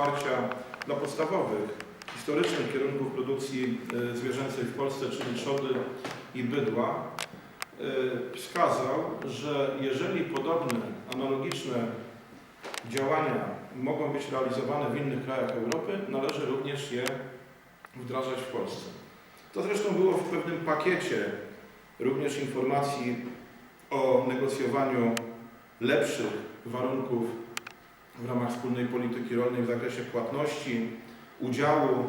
wsparcia dla podstawowych, historycznych kierunków produkcji e, zwierzęcej w Polsce, czyli trzody i bydła, e, wskazał, że jeżeli podobne, analogiczne działania mogą być realizowane w innych krajach Europy, należy również je wdrażać w Polsce. To zresztą było w pewnym pakiecie również informacji o negocjowaniu lepszych warunków w ramach wspólnej polityki rolnej w zakresie płatności, udziału e,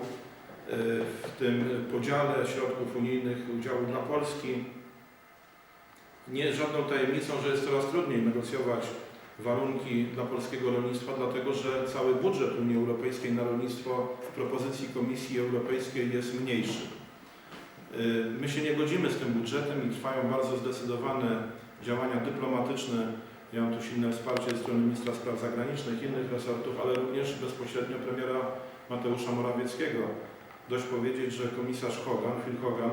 w tym podziale środków unijnych, udziału dla Polski. Nie żadną tajemnicą, że jest coraz trudniej negocjować warunki dla polskiego rolnictwa, dlatego że cały budżet Unii Europejskiej na rolnictwo w propozycji Komisji Europejskiej jest mniejszy. Y, My się nie godzimy z tym budżetem i trwają bardzo zdecydowane działania dyplomatyczne. Mam tu silne wsparcie ze strony ministra spraw zagranicznych, innych resortów, ale również bezpośrednio premiera Mateusza Morawieckiego. Dość powiedzieć, że komisarz Hogan, Phil Hogan,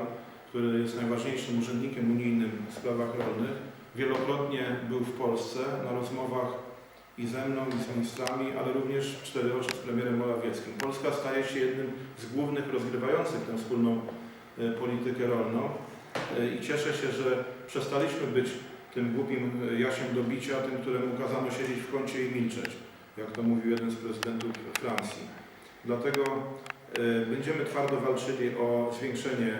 który jest najważniejszym urzędnikiem unijnym w sprawach rolnych, wielokrotnie był w Polsce na rozmowach i ze mną, i z ministrami, ale również w cztery oczy z premierem Morawieckim. Polska staje się jednym z głównych rozgrywających tę wspólną e, politykę rolną E, i cieszę się, że przestaliśmy być tym głupim jasiem do bicia, tym, któremu kazano siedzieć w kącie i milczeć, jak to mówił jeden z prezydentów Francji. Dlatego e, będziemy twardo walczyli o zwiększenie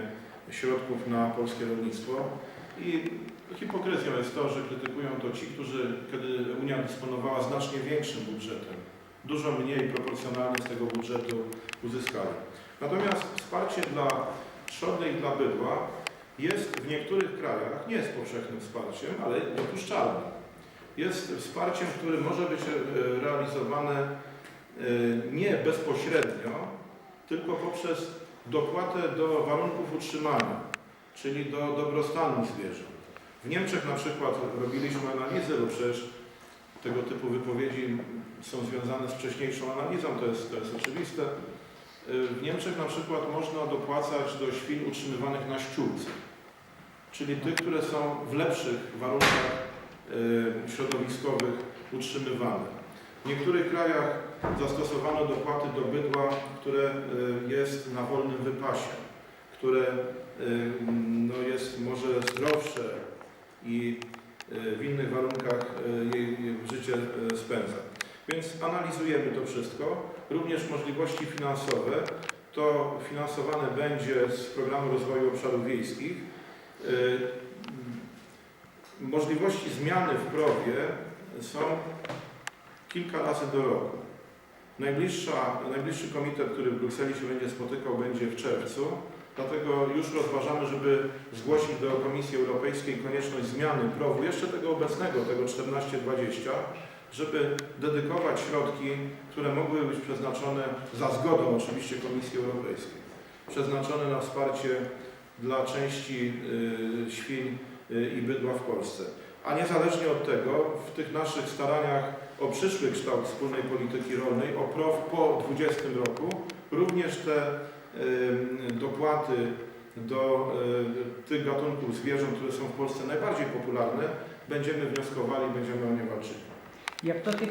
środków na polskie rolnictwo i hipokryzją jest to, że krytykują to ci, którzy, kiedy Unia dysponowała znacznie większym budżetem, dużo mniej proporcjonalnie z tego budżetu uzyskali. Natomiast wsparcie dla trzody i dla bydła jest w niektórych krajach, nie jest powszechnym wsparciem, ale dopuszczalne. Jest wsparciem, które może być e, realizowane e, nie bezpośrednio, tylko poprzez dopłatę do warunków utrzymania, czyli do dobrostanu zwierząt. W Niemczech na przykład robiliśmy analizę, bo przecież tego typu wypowiedzi są związane z wcześniejszą analizą, to jest, to jest oczywiste. Y, W Niemczech na przykład można dopłacać do świń utrzymywanych na ściółce, czyli tych, które są w lepszych warunkach y, środowiskowych utrzymywane. W niektórych krajach zastosowano dopłaty do bydła, które y, jest na wolnym wypasie, które no, jest może zdrowsze i w innych warunkach jej życie spędza. Więc analizujemy to wszystko, również możliwości finansowe. To finansowane będzie z Programu Rozwoju Obszarów Wiejskich. Y, Możliwości zmiany w prowie są kilka razy do roku. Najbliższa, najbliższy komitet, który w Brukseli się będzie spotykał, będzie w czerwcu. Dlatego już rozważamy, żeby zgłosić do Komisji Europejskiej konieczność zmiany prowu, jeszcze tego obecnego, tego 1420, żeby dedykować środki, które mogły być przeznaczone za zgodą oczywiście Komisji Europejskiej, przeznaczone na wsparcie dla części y, świń y, i bydła w Polsce. A niezależnie od tego, w tych naszych staraniach o przyszły kształt wspólnej polityki rolnej, o PROW po 2020 roku, również te y, dopłaty do tych gatunków zwierząt, które są w Polsce najbardziej popularne, będziemy wnioskowali, będziemy o nie walczyli. Jak to tych